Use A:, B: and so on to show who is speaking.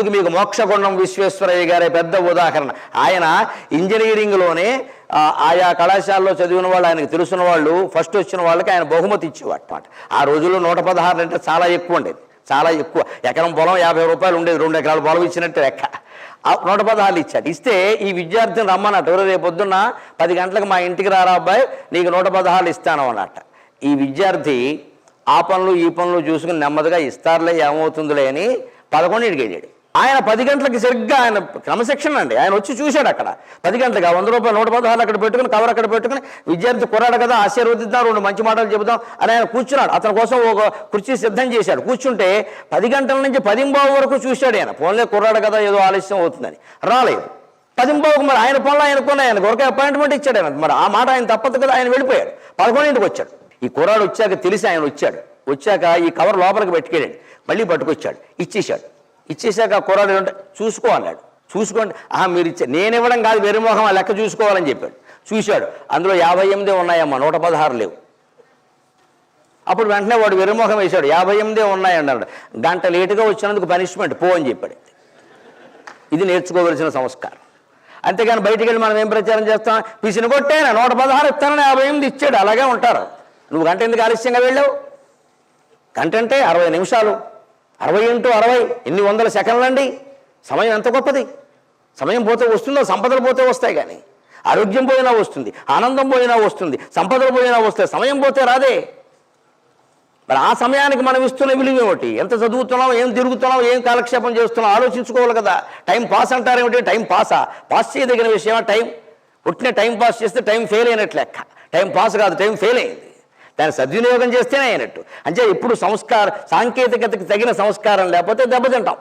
A: అందుకు మీకు మోక్షగుండం విశ్వేశ్వరయ్య గారే పెద్ద ఉదాహరణ. ఆయన ఇంజనీరింగ్లోనే ఆయా కళాశాలలో చదివిన వాళ్ళు ఆయనకు తెలిసిన వాళ్ళు ఫస్ట్ వచ్చిన వాళ్ళకి ఆయన బహుమతి ఇచ్చేవాడు ఆ రోజుల్లో నూట పదహారు అంటే చాలా ఎక్కువ ఉండేది. చాలా ఎక్కువ. ఎకరం పొలం యాభై రూపాయలు ఉండేది రెండు ఎకరాల పొలం ఇచ్చినట్టు లెక్క. నూట పదహారులు ఇచ్చాడు. ఇస్తే ఈ విద్యార్థిని రమ్మన్నట్టు "ఎవరు రేపు పొద్దున్న పది గంటలకు మా ఇంటికి రారా అబ్బాయి నీకు నూట పదహారులు ఇస్తాను అన్నట్ట. ఈ విద్యార్థి ఆ పనులు ఈ పనులు చూసుకుని నెమ్మదిగా ఇస్తారులే ఏమవుతుందిలే అని పదకొండింటికి వెళ్ళాడు. ఆయన పది గంటలకి సరిగ్గా ఆయన క్రమశిక్షణ అండి. ఆయన వచ్చి చూశాడు అక్కడ. పది గంటలకు వంద రూపాయలు నూట పదహారు అక్కడ పెట్టుకుని కవర్ అక్కడ పెట్టుకుని విద్యార్థి కుర్రాడు కదా ఆశీర్వదిద్దాం రెండు మంచి మాటలు చెబుదాం అని ఆయన కూర్చున్నాడు. అతని కోసం ఒక కుర్చీ సిద్ధం చేశాడు. కూర్చుంటే పది గంటల నుంచి పదింబావు వరకు చూశాడు ఆయన. ఫోన్లే కుర్రాడు కదా ఏదో ఆలస్యం అవుతుందని. రాలేదు. పదింబావుకు మరి ఆయన పనులు ఆయనకున్నాయి ఆయన కొరకు అపాయింట్మెంట్ ఇచ్చాడు ఆయన. మరి ఆ మాట ఆయన తప్పదు కదా ఆయన వెళ్ళిపోయాడు. పదకొండింటికి వచ్చాడు. ఈ కుర్రాడు వచ్చాక తెలిసి ఆయన వచ్చాడు. వచ్చాక ఈ కవర్ లోపలికి పెట్టుకెళ్ళాడు. మళ్ళీ పట్టుకొచ్చాడు. ఇచ్చేశాడు. ఇచ్చేసాక ఆ కుర్రాడు చూసుకో అన్నాడు. చూసుకోండి. ఆహా మీరు ఇచ్చే నేను ఇవ్వడం కాదు వేరే మొహం ఆ లెక్క చూసుకోవాలని చెప్పాడు. చూశాడు. అందులో యాభై ఎనిమిది ఉన్నాయమ్మా నూట పదహారు లేవు. అప్పుడు వెంటనే వాడు వెరుమోహం వేశాడు. యాభై ఎనిమిదే ఉన్నాయి అన్నాడు. గంట లేటుగా వచ్చినందుకు పనిష్మెంట్ పో అని చెప్పాడు. ఇది నేర్చుకోవలసిన సంస్కారం. అంతేగాని బయటికి వెళ్ళి మనం ఏం ప్రచారం చేస్తాం? పిసిన కొట్టేనా? నూట పదహారు ఇస్తానని యాభై ఎనిమిది ఇచ్చాడు. అలాగే ఉంటారు. నువ్వు గంట ఎందుకు ఆలస్యంగా వెళ్ళావు? గంట అంటే అరవై నిమిషాలు. అరవై ఇంటూ అరవై ఎన్ని వందల సెకండ్లు అండి సమయం ఎంత గొప్పది? సమయం పోతే వస్తుందో? సంపదలు పోతే వస్తాయి కానీ. ఆరోగ్యం పోయినా వస్తుంది ఆనందం పోయినా వస్తుంది సంపదలు పోయినా వస్తాయి. సమయం పోతే రాదే. మరి ఆ సమయానికి మనం ఇస్తున్న విలువ ఏమిటి? ఎంత చదువుతున్నాం ఏం తిరుగుతున్నాం ఏం కాలక్షేపం చేస్తున్నాం ఆలోచించుకోవాలి కదా. టైం పాస్ అంటారేమిటి టైం పాసా? పాస్ చేయదగిన విషయమా? టైం. పుట్టిన టైం పాస్ చేస్తే టైం ఫెయిల్ అయినట్లు లెక్క. టైం పాస్ కాదు టైం ఫెయిల్ అయింది. దాన్ని సద్వినియోగం చేస్తేనే అయినట్టు. అంటే ఇప్పుడు సంస్కార సాంకేతికతకు తగిన సంస్కారం లేకపోతే దెబ్బతింటాం.